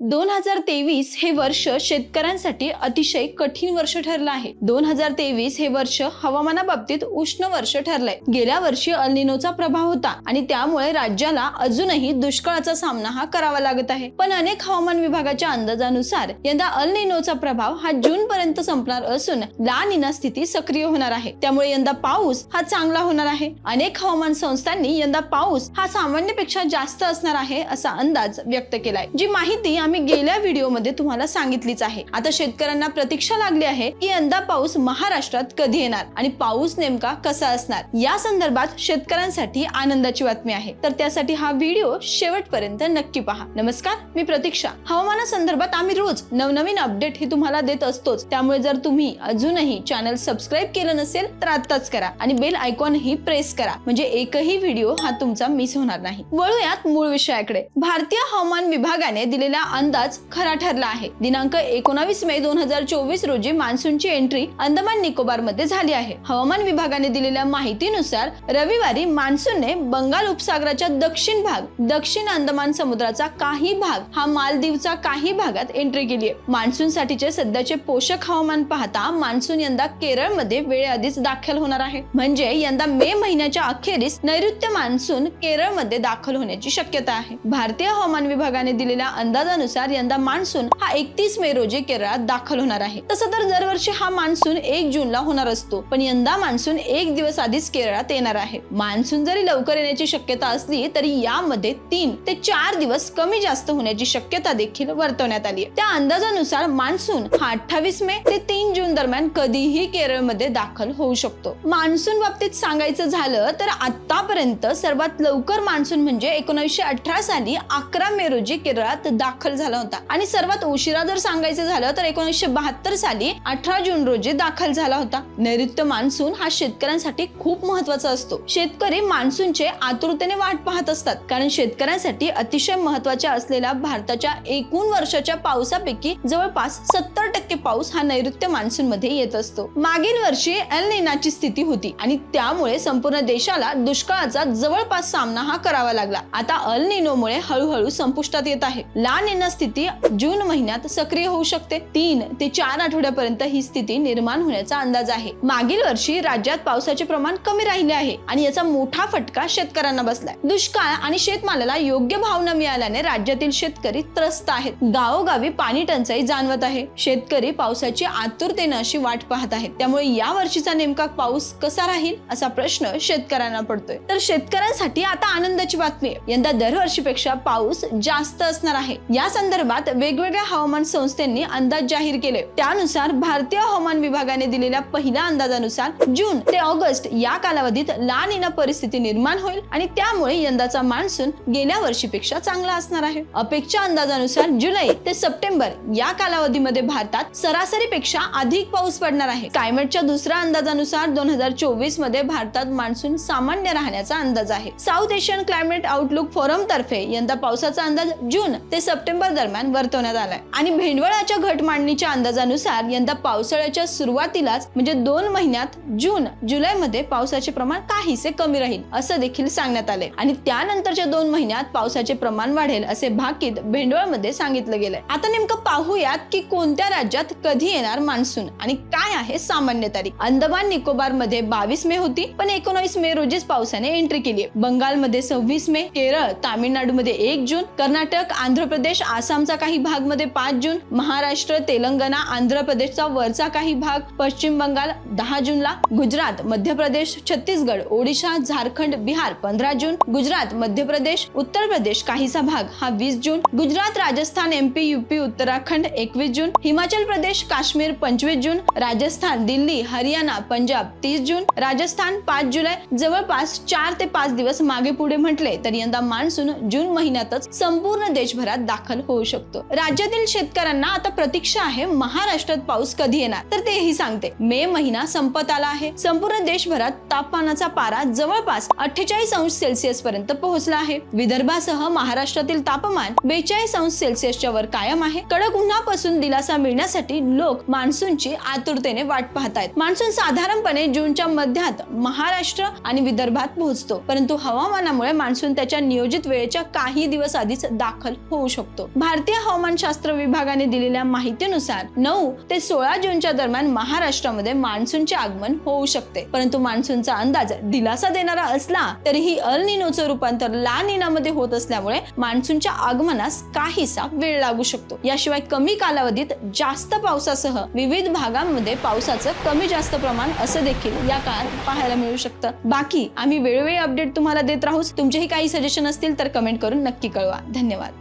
दोन हजार तेवीस हे वर्ष शेतकऱ्यांसाठी अतिशय कठीण वर्ष ठरलं आहे. दोन हजार तेवीस हे वर्ष हवामानाबाबतीत उष्ण वर्ष ठरलंय. गेल्या वर्षी अल्निनोचा प्रभाव होता आणि त्यामुळे राज्याला अजूनही दुष्काळाचा सामना हा करावा लागत आहे. पण अनेक हवामान विभागाच्या अंदाजानुसार यंदा अल्निनोचा प्रभाव हा जून पर्यंत संपणार असून ला निना स्थिती सक्रिय होणार आहे. त्यामुळे यंदा पाऊस हा चांगला होणार आहे. अनेक हवामान संस्थांनी यंदा पाऊस हा सामान्यपेक्षा जास्त असणार आहे असा अंदाज व्यक्त केलाय. जी माहिती आम्ही गेल्या व्हिडिओमध्ये तुम्हाला सांगितलीच आहे. आता शेतकऱ्यांना प्रतीक्षा लागली आहे की यंदा पाऊस महाराष्ट्रात कधी येणार आणि पाऊस नेमका कसा असणार? या संदर्भात शेतकऱ्यांसाठी आनंदाची बातमी आहे. तर त्यासाठी हा व्हिडिओ शेवटपर्यंत नक्की पहा. नमस्कार मी प्रतीक्षा. हवामाना संदर्भात आम्ही रोज नवनवीन अपडेट हे तुम्हाला देत असतोच. त्यामुळे जर तुम्ही अजूनही चॅनल सबस्क्राईब केलं नसेल तर आताच करा आणि बेल आयकॉन ही प्रेस करा. म्हणजे एकही व्हिडिओ हा तुमचा मिस होणार नाही. वळूयात मूळ विषयाकडे. भारतीय हवामान विभागाने दिलेल्या अंदाज खरा ठरला आहे. दिनांक एकोणावीस मे दोन हजार चोवीस रोजी मान्सूनची एंट्री अंदमान निकोबारमध्ये झाली आहे. हवामान विभागाने दिलेल्या माहितीनुसार रविवारी मान्सूनने बंगाल उपसागराच्या दक्षिण भाग दक्षिण अंदमान समुद्राचा काही भाग हा मालदीवचा काही भागात एंट्री केली आहे. मान्सून साठीचे सध्याचे पोषक हवामान पाहता मान्सून यंदा केरळमध्ये वेळेआधीच दाखल होणार आहे. म्हणजे यंदा मे महिन्याच्या अखेरीस नैऋत्य मान्सून केरळमध्ये दाखल होण्याची शक्यता आहे. भारतीय हवामान विभागाने दिलेल्या अंदाजानुसार यंदा मान्सून हा एकतीस मे रोजी केरळात दाखल होणार आहे. तसं तर दरवर्षी हा मान्सून एक जूनला होणार असतो पण यंदा मान्सून एक दिवस आधीच केरळात येणार आहे. मान्सून जरी लवकर येण्याची शक्यता असली तरी यामध्ये तीन ते चार दिवस कमी जास्त होण्याची शक्यता देखील वर्तवण्यात आली आहे. त्या अंदाजानुसार मान्सून हा अठ्ठावीस मे ते तीन जून दरम्यान कधीही केरळमध्ये दाखल होऊ शकतो. मान्सून बाबतीत सांगायचं झालं तर आतापर्यंत सर्वात लवकर मान्सून म्हणजे एकोणीसशे अठरा साली अकरा मे रोजी केरळात दाखल झाला होता. आणि सर्वात उशिरा जर सांगायचं झालं तर एकोणीसशे बहात्तर साली अठरा जून रोजी दाखल झाला होता. नैऋत्य मान्सून हा शेतकऱ्यांसाठी खूप महत्त्वाचा असतो. शेतकरी मान्सूनचे आतुरतेने वाट पाहत असतात. कारण शेतकऱ्यांसाठी अतिशय महत्त्वाच्या असलेल्या भारताच्या एकूण वर्षाच्या पावसापैकी जवळपास सत्तर टक्के पाऊस हा नैऋत्य मान्सून मध्ये येत असतो. मागील वर्षी एल निनाची स्थिती होती आणि त्यामुळे संपूर्ण देशाला दुष्काळाचा जवळपास सामना हा करावा लागला. आता अल निनोमुळे हळूहळू संपुष्टात येत आहे. ला निना स्थिती जून महिन्यात सक्रिय होऊ शकते. तीन ते चार आठवड्यापर्यंत ही स्थिती निर्माण होण्याचा अंदाज आहे. मागील वर्षी राज्यात पावसाचे प्रमाण कमी राहिले आहे आणि याचा मोठा फटका शेतकऱ्यांना बसलाय. दुष्काळ आणि शेतमालाला योग्य भाव न मिळाल्याने राज्यातील शेतकरी त्रस्त आहेत. गावोगावी पाणी टंचाई जाणवत आहे. शेतकरी पावसाची आतुरतेनं अशी वाट पाहत आहेत. त्यामुळे या वर्षीचा नेमका पाऊस कसा राहील असा प्रश्न शेतकऱ्यांना पडतोय. तर शेतकऱ्यांसाठी आता आनंदाची बातमी यंदा दरवर्षीपेक्षा पाऊस जास्त असणार आहे. या संदर्भात वेगवेगळ्या हवामान संस्थांनी अंदाज जाहीर केले. त्यानुसार भारतीय हवामान विभागाने दिलेल्या पहिल्या अंदाजानुसार जून ते ऑगस्ट या कालावधीत लानिना परिस्थिती निर्माण होईल आणि त्यामुळे यंदाचा मान्सून गेल्या वर्षीपेक्षा चांगला असणार आहे. अपेक्षा अंदाजानुसार जुलै ते सप्टेंबर या कालावधीमध्ये भारतात सरासरीपेक्षा अधिक पाऊस पडणार आहे. क्लायमेटच्या दुसऱ्या अंदाजानुसार दोन हजार चोवीसमध्ये भारतात मान्सून सामान्य राहण्याचा अंदाज आहे. South Asian climate outlook forum तर्फे यंदा पावसाचा अंदाज जून ते सप्टेंबर दरम्यान वर्तवण्यात आलाय. आणि भेंडवळाच्या घट मांडणीच्या अंदाजानुसार यंदा पावसाळ्याच्या सुरुवातीलाच म्हणजे दोन महिन्यात जून जुलै मध्ये पावसाचे प्रमाण काहीसे कमी राहील असं देखील सांगण्यात आले आणि त्यानंतरच्या दोन महिन्यात पावसाचे प्रमाण वाढेल असे भाकीत भेंडवळमध्ये सांगितलं गेलंय. आता नेमकं पाहूयात की कोणत्या राज्यात कधी येणार मान्सून आणि काय आहे सामान्य तारीख. अंदमान निकोबारमध्ये बावीस मे होती पण एकोणवीस मे रोजीच पावसाने एंट्री केली बंगालमध्ये सव्वीस मे केरळ तामिळनाडूमध्ये एक जून कर्नाटक आंध्र प्रदेश आसामचा काही भागमध्ये पाच जून महाराष्ट्र तेलंगणा आंध्र प्रदेशचा वरचा काही भाग पश्चिम बंगाल दहा जूनला गुजरात मध्य प्रदेश छत्तीसगड ओडिशा झारखंड बिहार पंधरा जून गुजरात मध्य प्रदेश उत्तर प्रदेश काहीसा भाग हा वीस जून गुजरात राजस्थान एमपी युपी उत्तराखंड एकवीस जून हिमाचल प्रदेश काश्मीर पंचवीस जून राजस्थान दिल्ली हरियाणा पंजाब तीस जून राजस्थान पाच जुलै जवळपास चार ते पाच दिवस मागे पुढे म्हटले तर यंदा मान्सून जून महिन्यातच संपूर्ण देशभरात दाखल होऊ शकतो. राज्यातील शेतकऱ्यांना आता प्रतीक्षा आहे महाराष्ट्रात पाऊस कधी येणार? तर तेही सांगते. मे महिना संपत आला आहे. संपूर्ण देशभरात तापमानाचा पारा जवळपास अठ्ठेचाळीस अंश सेल्सिअस पर्यंत पोहोचला आहे. विदर्भासह महाराष्ट्रातील तापमान बेचाळीस अंश सेल्सिअसच्या वर कायम आहे. कडक उन्हापासून दिलासा मिळण्यासाठी लोक मान्सूनची आतुरतेने वाट पाहतायत. मान्सून साधारणपणे जूनच्या मध्यात महाराष्ट्र आणि विदर्भात पोहोचतो. परंतु हवामानामुळे मान्सून त्याच्या नियोजित वेळेच्या काही दिवस आधीच दाखल होऊ शकतो. भारतीय हवामानशास्त्र विभागाने दिलेल्या माहितीनुसार नऊ ते सोळा जूनच्या दरम्यान महाराष्ट्रामध्ये मान्सूनचे आगमन होऊ शकते. परंतु मान्सूनचा अंदाज दिलासा देणारा असला तरीही अल निनोचं रूपांतर ला निनामध्ये होत असल्यामुळे मान्सूनच्या आगमनास काहीसा वेळ लागू शकतो. याशिवाय कमी कालावधीत जास्त पावसासह विविध भागांमध्ये पावसाचं कमी जास्त प्रमाण असं देखील या काळात पाहायला मिळू शकतं. बाकी आम्ही वेळोवेळी अपडेट तुम्हाला देत राहू तुमचेही काही सजेशन असतील तर कमेंट करून नक्की कळवा. धन्यवाद.